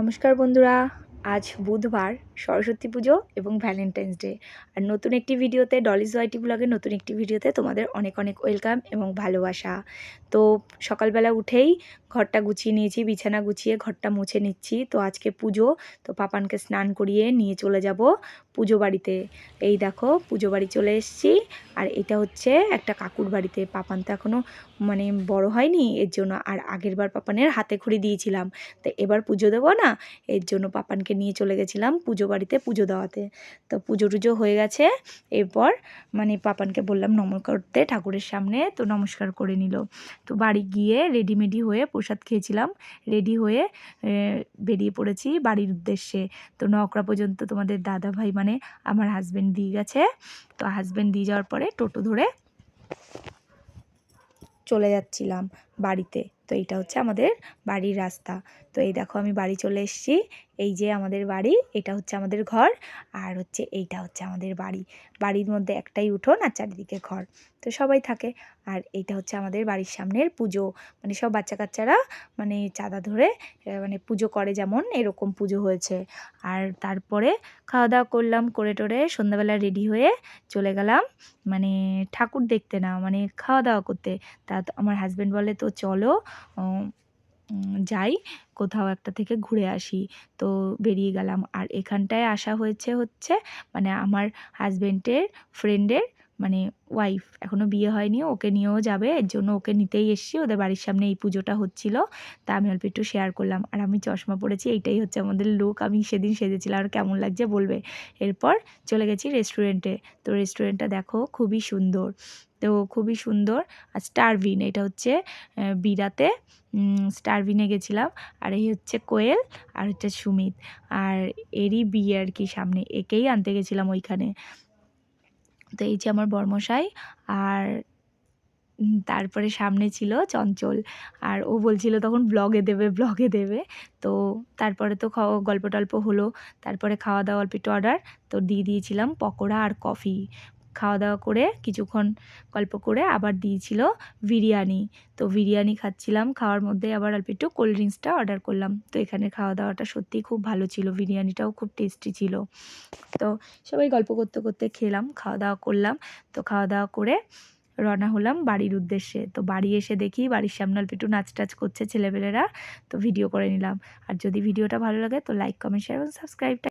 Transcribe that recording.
নমস্কার বন্ধুরা, আজ বুধবার সরস্বতী পুজো এবং ভ্যালেন্টাইন্স ডে আর নতুন একটি ভিডিওতে ডলিজ ওয়াইটি ব্লগের নতুন একটি ভিডিওতে তোমাদের অনেক অনেক ওয়েলকাম এবং ভালোবাসা। তো সকালবেলা উঠেই ঘরটা গুছিয়ে নিয়েছি, বিছানা গুছিয়ে ঘরটা মুছে নিচ্ছি। তো আজকে পুজো, তো পাপানকে স্নান করিয়ে নিয়ে চলে যাব পুজো বাড়িতে। এই দেখো, পুজো বাড়ি চলে এসেছি। আর এটা হচ্ছে একটা কাকুর বাড়িতে। পাপান তো এখনও মানে বড় হয়নি, এর জন্য আর আগের বার পাপানের হাতে খড়ি দিয়েছিলাম। তো এবার পুজো দেবো না, এর জন্য পাপানকে নিয়ে চলে গেছিলাম পুজো বাড়িতে পুজো দেওয়াতে। তো পুজো টুজো হয়ে গেছে, এরপর মানে পাপানকে বললাম নমস্কার করতে ঠাকুরের সামনে, তো নমস্কার করে নিল। তো বাড়ি গিয়ে রেডিমেডি হয়ে প্রসাদ খেয়েছিলাম, রেডি হয়ে বেরিয়ে পড়েছি বাড়ির উদ্দেশ্যে। তো নকরা পর্যন্ত তোমাদের দাদা ভাই মানে আমার হাজব্যান্ড দিয়ে গেছে। তো হাজব্যান্ড দিয়ে যাওয়ার পরে টোটো ধরে চলে যাচ্ছিলাম। বাড়িতে। তো এইটা হচ্ছে আমাদের বাড়ির রাস্তা। তো এই দেখো আমি বাড়ি চলে এসেছি। এই যে আমাদের বাড়ি, এটা হচ্ছে আমাদের ঘর আর হচ্ছে এইটা হচ্ছে আমাদের বাড়ি। বাড়ির মধ্যে একটাই উঠোন আর চারিদিকে ঘর। তো সবাই থাকে আর এইটা হচ্ছে আমাদের বাড়ির সামনের পুজো। মানে সব বাচ্চা কাচ্চারা মানে চাঁদা ধরে মানে পুজো করে যেমন এরকম পুজো হয়েছে। আর তারপরে খাওয়া দাওয়া করলাম করে টোরে সন্ধ্যাবেলা রেডি হয়ে চলে গেলাম। মানে ঠাকুর দেখতে না মানে খাওয়া দাওয়া করতে। তা আমার হাজব্যান্ড বলে তো চলো যাই, কোথাও একটা থেকে ঘুরে আসি। তো বেরিয়ে গেলাম। আর এখানটায় আসা হয়েছে হচ্ছে মানে আমার হাজব্যান্ডের ফ্রেন্ডের মানে ওয়াইফ এখনও বিয়ে হয়নি, ওকে নিয়েও যাবে, এর জন্য ওকে নিতেই এসছি, ওদের বাড়ির সামনে এই পুজোটা হচ্ছিল, তা আমি অল্প একটু শেয়ার করলাম, আর আমি চশমা পড়েছি এইটাই হচ্ছে আমাদের লুক আমি সেদিন সেজেছিলাম, আর কেমন লাগছে বলবে? এরপর চলে গেছি রেস্টুরেন্টে তো রেস্টুরেন্টটা দেখো খুবই সুন্দর, তো খুবই সুন্দর, আর স্টারভিন এটা হচ্ছে বিরাতে স্টারভিনে গেছিলাম, আর এই হচ্ছে কোয়েল, আর হচ্ছে সুমিত, আর এরই বিয়ে আর কি সামনে, একেই আনতে গেছিলাম ওইখানে তো এই যে আমার বর্মশাই আর তারপরে সামনে ছিল চঞ্চল। আর ও বলছিল তখন ব্লগে দেবে ব্লগে দেবে। তো তারপরে তো গল্প টল্প হলো। তারপরে খাওয়া দাওয়া, অল্প একটু অর্ডার তো দিয়ে দিয়েছিলাম পকোড়া আর কফি খাওয়া দাওয়া করে কিছুক্ষণ গল্প করে আবার দিয়েছিল বিরিয়ানি। তো বিরিয়ানি খাচ্ছিলাম, খাওয়ার মধ্যে আবার অল্প একটু কোল্ড ড্রিঙ্কসটা অর্ডার করলাম। তো এখানে খাওয়া দাওয়াটা সত্যিই খুব ভালো ছিল, বিরিয়ানিটাও খুব টেস্টি ছিল। তো সবাই গল্প করতে করতে খেলাম খাওয়া দাওয়া করলাম। তো খাওয়া দাওয়া করে রওনা হলাম বাড়ির উদ্দেশ্যে। তো বাড়ি এসে দেখি বাড়ির সামনে অল্প একটু নাচ টাচ করছে ছেলেপেলেরা। তো ভিডিও করে নিলাম। আর যদি ভিডিওটা ভালো লাগে তো লাইক কমেন্ট শেয়ার এবং সাবস্ক্রাইবটা